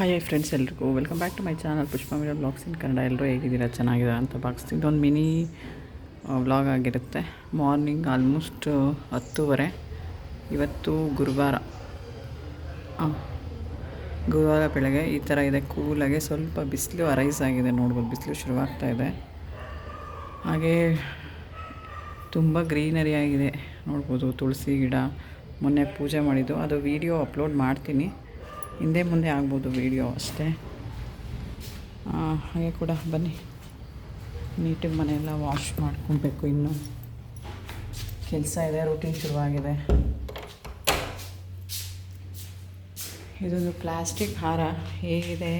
Hi friends ಎಲ್ರಿಗೂ. Welcome back to my channel Pushpa media blogs in Kannada ಎಲ್ಲರೂ ಹೇಗಿದ್ದೀರಾ? ಚೆನ್ನಾಗಿದೆ ಅಂತ ಬಾಕ್ಸ್ ಇದೊಂದು ಮಿನಿ ವ್ಲಾಗ್ ಆಗಿರುತ್ತೆ. ಮಾರ್ನಿಂಗ್ ಆಲ್ಮೋಸ್ಟ್ ಹತ್ತುವರೆ. ಇವತ್ತು ಗುರುವಾರ. ಗುರುವಾರ ಬೆಳಗ್ಗೆ ಈ ಥರ ಇದೆ. ಕೂಲಾಗೆ ಸ್ವಲ್ಪ ಬಿಸಿಲು ಅರೈಸ್ ಆಗಿದೆ. ನೋಡ್ಬೋದು, ಬಿಸಿಲು ಶುರುವಾಗ್ತಾ ಇದೆ. ಹಾಗೇ ತುಂಬ ಗ್ರೀನರಿ ಆಗಿದೆ. ನೋಡ್ಬೋದು, ತುಳಸಿ ಗಿಡ. ಮೊನ್ನೆ ಪೂಜೆ ಮಾಡಿದ್ದು. ಅದು ವಿಡಿಯೋ ಅಪ್ಲೋಡ್ ಮಾಡ್ತೀನಿ. ಹಿಂದೆ ಮುಂದೆ ಆಗ್ಬೋದು ವೀಡಿಯೋ ಅಷ್ಟೇ. ಹಾಗೆ ಕೂಡ ಬನ್ನಿ. ನೀಟಾಗಿ ಮನೆಯೆಲ್ಲ ವಾಶ್ ಮಾಡ್ಕೊಬೇಕು ಇನ್ನೂ. ಕೆಲಸ ಇದೆ ರೂಟೀನ್ ಶುರುವಾಗಿದೆ. ಇದೊಂದು ಪ್ಲಾಸ್ಟಿಕ್ ಹಾರ. ಹೇಗಿದೆ?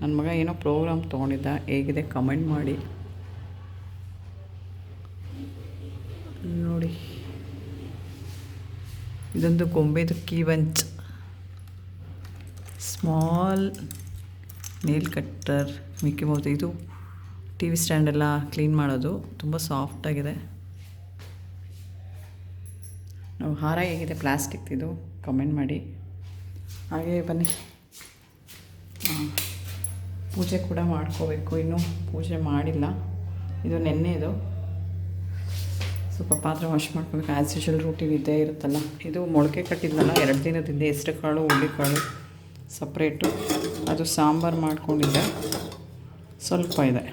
ನನ್ನ ಮಗ ಏನೋ ಪ್ರೋಗ್ರಾಮ್ ತೊಗೊಂಡಿದ್ದ, ಹೇಗಿದೆ? ಕಮೆಂಟ್ ಮಾಡಿ ನೋಡಿ ಇದೊಂದು ಗೊಂಬೆದು key bunch. Small nail cutter Mickey mouth ಇದು ಟಿ ವಿ ಸ್ಟ್ಯಾಂಡೆಲ್ಲ ಕ್ಲೀನ್ ಮಾಡೋದು. ತುಂಬ ಸಾಫ್ಟಾಗಿದೆ ನಾವು ಹಾರ ಹೇಗಿದೆ ಪ್ಲಾಸ್ಟಿಕ್ ಇದು. ಕಮೆಂಟ್ ಮಾಡಿ. ಹಾಗೆ ಬನ್ನಿ. ಪೂಜೆ ಕೂಡ ಮಾಡ್ಕೋಬೇಕು. ಇನ್ನೂ ಪೂಜೆ ಮಾಡಿಲ್ಲ. ಇದು ನೆನ್ನೆದು. ಸ್ವಲ್ಪ ಪಾತ್ರೆ ವಾಶ್ ಮಾಡ್ಕೋಬೇಕು ಆ್ಯಸ್ ಯೂಶಲ್ ರೂಟೀನ್ ಇದ್ದೇ ಇರುತ್ತಲ್ಲ. ಇದು ಮೊಳಕೆ ಕಟ್ಟಿದ್ನಲ್ಲ, ಎರಡು ದಿನದಿಂದ ಹೆಸ್ರು ಕಾಳು ಕಾಳು ಸಪ್ರೇಟು ಅದು ಸಾಂಬಾರು ಮಾಡಿಕೊಂಡಿದ್ದೆ. ಸ್ವಲ್ಪ ಇದೆ.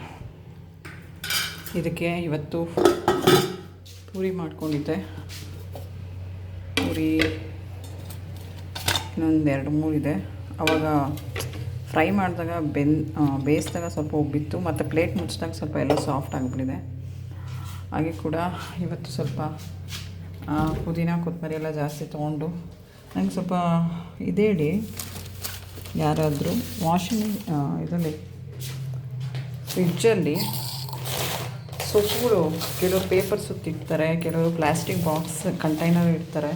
ಇದಕ್ಕೆ ಇವತ್ತು ಪೂರಿ ಮಾಡ್ಕೊಂಡಿದ್ದೆ. ಪೂರಿ ಇನ್ನೊಂದು ಎರಡು ಮೂರು ಇದೆ. ಆವಾಗ ಫ್ರೈ ಮಾಡಿದಾಗ ಬೆನ್ ಬೇಯಿಸಿದಾಗ ಸ್ವಲ್ಪ ಉಬ್ಬಿತ್ತು, ಮತ್ತು ಪ್ಲೇಟ್ ಮುಚ್ಚಿದಾಗ ಸ್ವಲ್ಪ ಎಲ್ಲ ಸಾಫ್ಟ್ ಆಗಿಬಿಟ್ಟಿದೆ. ಹಾಗೆ ಕೂಡ ಇವತ್ತು ಸ್ವಲ್ಪ ಪುದೀನ, ಕೊತ್ತಂಬರಿ ಎಲ್ಲ ಜಾಸ್ತಿ ತೊಗೊಂಡು ನಂಗೆ ಸ್ವಲ್ಪ ಇದೇ ಹೇಳಿ ಯಾರಾದರೂ ವಾಷಿಂಗ್ ಇದರಲ್ಲಿ ಫ್ರಿಡ್ಜಲ್ಲಿ ಸೊಪ್ಪುಗಳು, ಕೆಲವರು ಪೇಪರ್ ಸುತ್ತಿಡ್ತಾರೆ ಕೆಲವರು ಪ್ಲಾಸ್ಟಿಕ್ ಬಾಕ್ಸ್ ಕಂಟೈನರ್ ಇಡ್ತಾರೆ.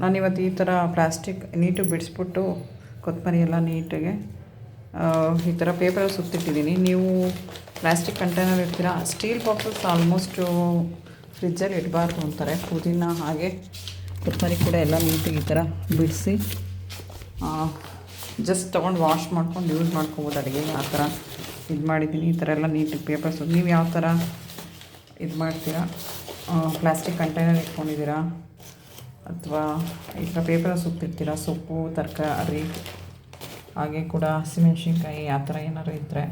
ನಾನು ಇವತ್ತು ಈ ಥರ ಪ್ಲಾಸ್ಟಿಕ್ ನೀಟಾಗಿ ಬಿಡಿಸ್ಬಿಟ್ಟು ಕೊತ್ತಂಬರಿ ಎಲ್ಲ ನೀಟಾಗಿ ಈ ಥರ ಪೇಪರಲ್ಲಿ ಸುತ್ತಿಟ್ಟಿದ್ದೀನಿ. ನೀವು ಪ್ಲಾಸ್ಟಿಕ್ ಕಂಟೈನರ್ ಇಡ್ತೀರಾ? ಸ್ಟೀಲ್ ಬಾಕ್ಸಸ್ ಆಲ್ಮೋಸ್ಟು ಫ್ರಿಜ್ಜಲ್ಲಿ ಇಡಬಾರ್ದು ಅಂತಾರೆ. ಪುದೀನ ಹಾಗೆ ಕೊತ್ತಂಬರಿ ಕೂಡ ಎಲ್ಲ ನೀಟಾಗಿ ಈ ಥರ ಬಿಡಿಸಿ ಜಸ್ಟ್ ತೊಗೊಂಡು ವಾಶ್ ಮಾಡ್ಕೊಂಡು ಯೂಸ್ ಮಾಡ್ಕೊಬೋದು ಅಡುಗೆ ಆ ಥರ ಇದು ಮಾಡಿದ್ದೀನಿ. ಈ ಥರ ಎಲ್ಲ ನೀಟಾಗಿ ಪೇಪರ್ಸ್ ನೀವು ಯಾವ ಥರ ಇದು ಮಾಡ್ತೀರಾ? ಪ್ಲಾಸ್ಟಿಕ್ ಕಂಟೈನರ್ ಇಟ್ಕೊಂಡಿದ್ದೀರಾ? ಅಥವಾ ಈ ಥರ ಪೇಪರ್ ಸುತ್ತಿರ್ತೀರಾ? ಸೊಪ್ಪು, ತರಕಾರಿ ಹಾಗೆ ಕೂಡ ಹಸಿಮೆಣ್ಸಿನ್ಕಾಯಿ ಆ ಥರ ಏನಾದ್ರು ಇದ್ದರೆ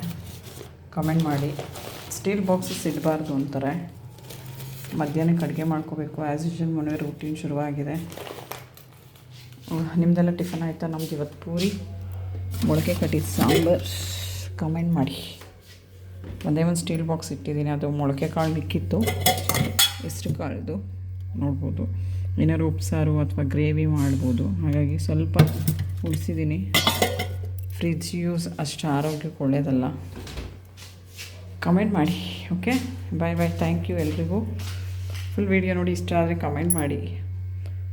ಕಮೆಂಟ್ ಮಾಡಿ. ಸ್ಟೀಲ್ ಬಾಕ್ಸಸ್ ಇಡಬಾರ್ದು ಅಂತಾರೆ. ಮಧ್ಯಾಹ್ನಕ್ಕೆ ಅಡುಗೆ ಮಾಡ್ಕೋಬೇಕು. ಆ್ಯಸ್ ಯೂಶಲ್ ಮನೆ ರೂಟೀನ್ ಶುರುವಾಗಿದೆ. ನಿಮ್ಮದೆಲ್ಲ ಟಿಫನ್ ಆಯಿತಾ? ನಮ್ದು ಇವತ್ತು ಪೂರಿ, ಮೊಳಕೆ ಕಟ್ಟಿದ ಸಾಂಬಾರು. ಕಮೆಂಟ್ ಮಾಡಿ. ಒಂದೇ ಒಂದು ಸ್ಟೀಲ್ ಬಾಕ್ಸ್ ಇಟ್ಟಿದ್ದೀನಿ. ಅದು ಮೊಳಕೆ ಕಾಳು ಮಿಕ್ಕಿತ್ತು. ಹೆಸ್ರು ಕಾಳ್ದು ನೋಡ್ಬೋದು. ಏನಾದ್ರು ಉಪ್ಸಾರು ಅಥವಾ ಗ್ರೇವಿ ಮಾಡ್ಬೋದು. ಹಾಗಾಗಿ ಸ್ವಲ್ಪ ಉಳಿಸಿದ್ದೀನಿ. ಫ್ರಿಜ್ ಯೂಸ್ ಅಷ್ಟು ಆರೋಗ್ಯಕ್ಕೆ ಒಳ್ಳೆಯದಲ್ಲ ಕಮೆಂಟ್ ಮಾಡಿ okay bye bye thank you ಎಲ್ರಿಗೂ. ಫುಲ್ ವೀಡಿಯೋ ನೋಡಿ ಇಷ್ಟ ಆದರೆ ಕಮೆಂಟ್ ಮಾಡಿ.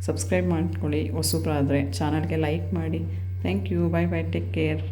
ಸಬ್ಸ್ಕ್ರೈಬ್ ಮಾಡ್ಕೊಳ್ಳಿ. ಹೊಸಬ್ರಾದರೆ ಚಾನಲ್ಗೆ ಲೈಕ್ ಮಾಡಿ. Thank you bye bye take care